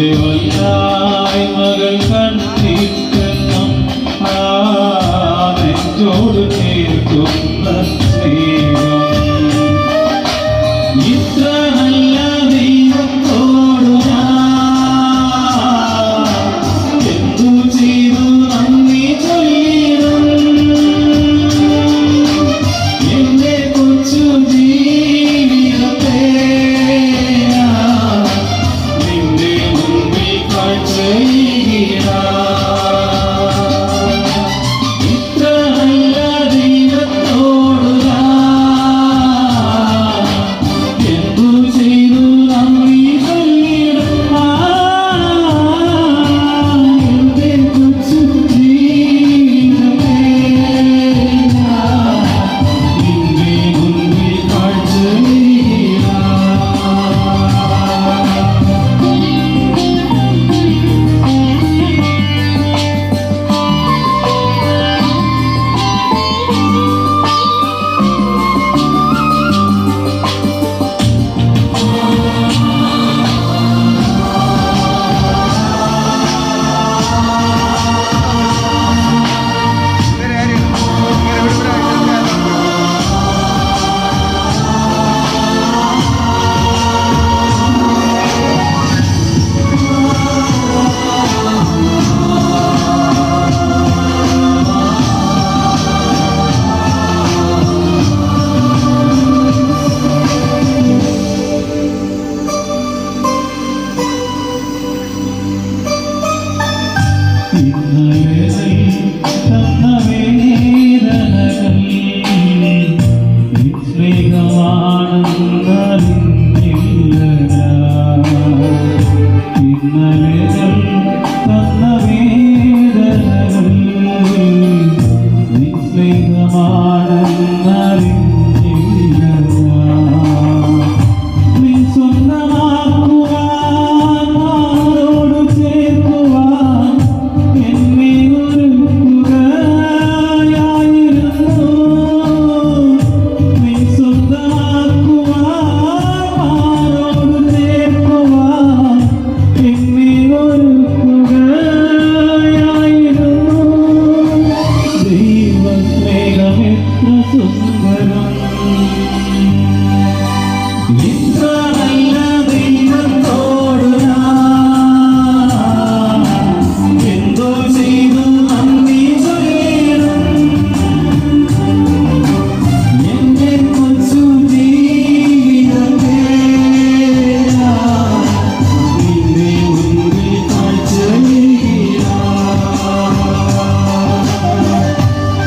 നിന്റെ വല്ലായ് മകൾ കണ്ടിക്കണം ആ നെഞ്ചോട് ചേർക്കുന്ന my day. നിസ്നേഹമാണെന്നറിഞ്ഞ എത്ര സുന്ദരം